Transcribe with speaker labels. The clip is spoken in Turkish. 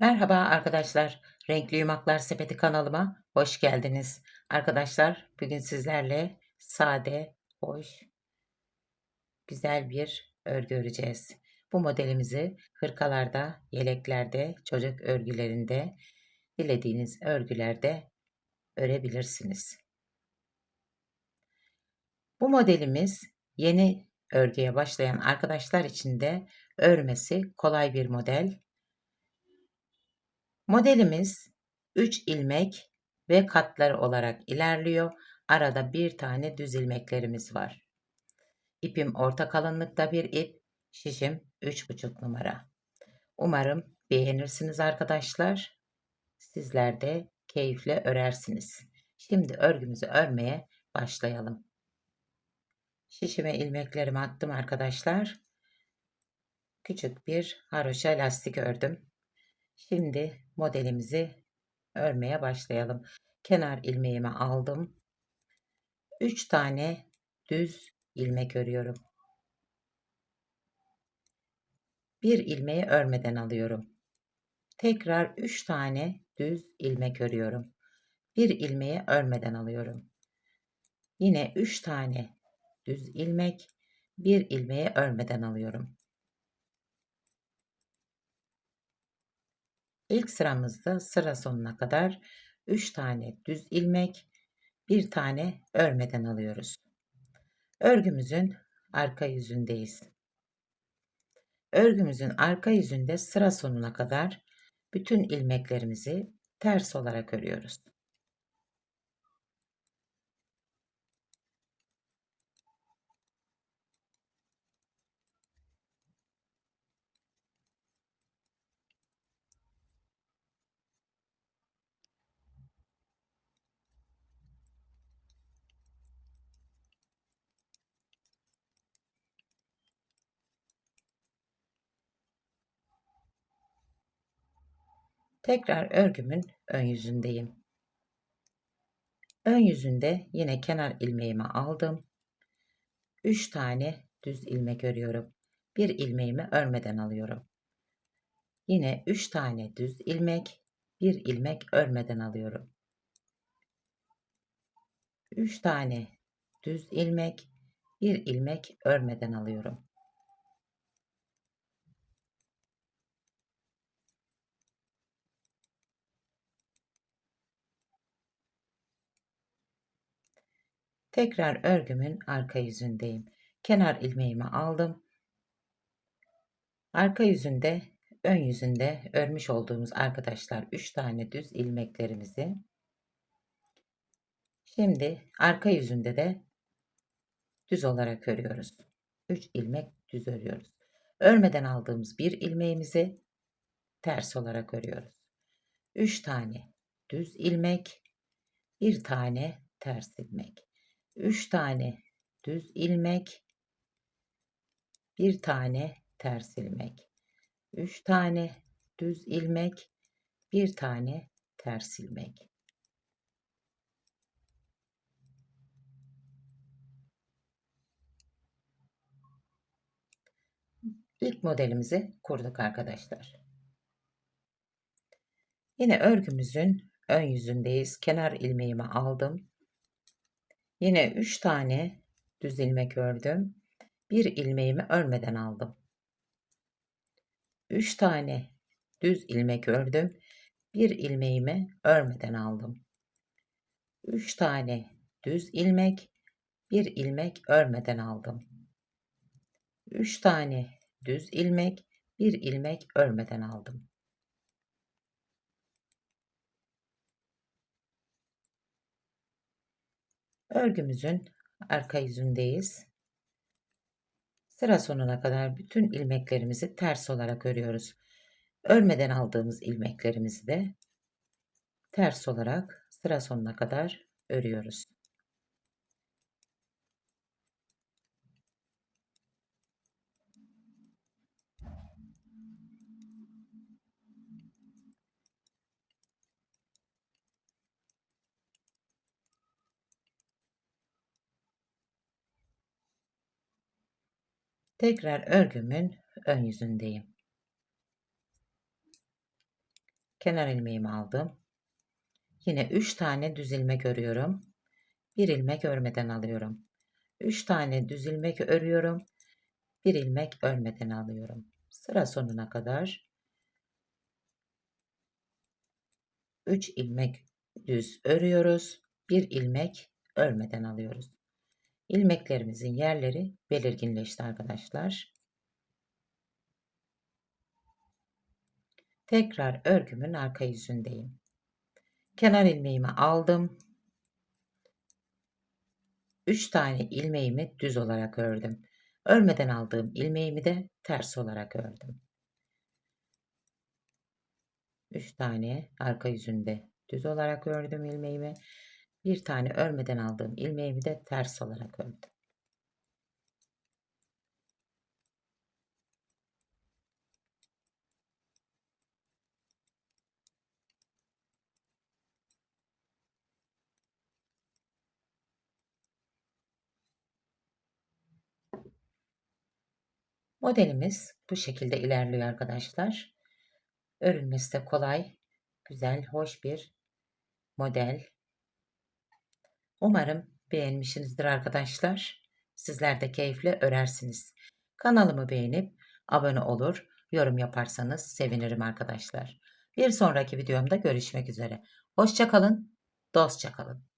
Speaker 1: Merhaba arkadaşlar. Renkli Yumaklar Sepeti kanalıma hoş geldiniz. Arkadaşlar bugün sizlerle sade, hoş, güzel bir örgü öreceğiz. Bu modelimizi hırkalarda, yeleklerde, çocuk örgülerinde, dilediğiniz örgülerde örebilirsiniz. Bu modelimiz yeni örgüye başlayan arkadaşlar için de örmesi kolay bir model. Modelimiz 3 ilmek ve katlar olarak ilerliyor. Arada bir tane düz ilmeklerimiz var. İpim orta kalınlıkta bir ip. Şişim 3,5 numara. Umarım beğenirsiniz arkadaşlar. Sizler de keyifle örersiniz. Şimdi örgümüzü örmeye başlayalım. Şişime ilmeklerimi attım arkadaşlar. Küçük bir haroşa lastik ördüm. Şimdi modelimizi örmeye başlayalım. Kenar ilmeğimi aldım. 3 tane düz ilmek örüyorum. Bir ilmeği örmeden alıyorum. Tekrar 3 tane düz ilmek örüyorum. Bir ilmeği örmeden alıyorum. Yine 3 tane düz ilmek, bir ilmeği örmeden alıyorum. İlk sıramızda sıra sonuna kadar 3 tane düz ilmek, bir tane örmeden alıyoruz. Örgümüzün arka yüzündeyiz. Örgümüzün arka yüzünde sıra sonuna kadar bütün ilmeklerimizi ters olarak örüyoruz. Tekrar örgümün ön yüzündeyim. Ön yüzünde yine kenar ilmeğimi aldım. 3 tane düz ilmek örüyorum. Bir ilmeğimi örmeden alıyorum. Yine 3 tane düz ilmek, bir ilmek örmeden alıyorum. 3 tane düz ilmek, bir ilmek örmeden alıyorum. Tekrar örgümün arka yüzündeyim. Kenar ilmeğimi aldım. Arka yüzünde, ön yüzünde örmüş olduğumuz arkadaşlar 3 tane düz ilmeklerimizi şimdi arka yüzünde de düz olarak örüyoruz. 3 ilmek düz örüyoruz. Örmeden aldığımız bir ilmeğimizi ters olarak örüyoruz. 3 tane düz ilmek, bir tane ters ilmek. 3 tane düz ilmek, bir tane ters ilmek. 3 tane düz ilmek, bir tane ters ilmek. İlk modelimizi kurduk arkadaşlar. Yine örgümüzün ön yüzündeyiz. Kenar ilmeğimi aldım. Yine 3 tane düz ilmek ördüm. Bir ilmeğimi örmeden aldım. 3 tane düz ilmek ördüm. Bir ilmeğimi örmeden aldım. 3 tane düz ilmek, bir ilmek örmeden aldım. 3 tane düz ilmek, bir ilmek örmeden aldım. Örgümüzün arka yüzündeyiz. Sıra sonuna kadar bütün ilmeklerimizi ters olarak örüyoruz. Örmeden aldığımız ilmeklerimizi de ters olarak sıra sonuna kadar örüyoruz. Tekrar örgümün ön yüzündeyim. Kenar ilmeğimi aldım. Yine 3 tane düz ilmek örüyorum. Bir ilmek örmeden alıyorum. 3 tane düz ilmek örüyorum. Bir ilmek örmeden alıyorum. Sıra sonuna kadar 3 ilmek düz örüyoruz. Bir ilmek örmeden alıyoruz. İlmeklerimizin yerleri belirginleşti arkadaşlar. Tekrar örgümün arka yüzündeyim. Kenar ilmeğimi aldım. 3 tane ilmeğimi düz olarak ördüm. Örmeden aldığım ilmeğimi de ters olarak ördüm. 3 tane arka yüzünde düz olarak ördüm ilmeğimi. Bir tane örmeden aldığım ilmeğimi de ters olarak ördüm. Modelimiz bu şekilde ilerliyor arkadaşlar. Örülmesi de kolay, güzel, hoş bir model. Umarım beğenmişsinizdir arkadaşlar. Sizler de keyifle örersiniz. Kanalımı beğenip abone olur, yorum yaparsanız sevinirim arkadaşlar. Bir sonraki videomda görüşmek üzere. Hoşçakalın, dostça kalın.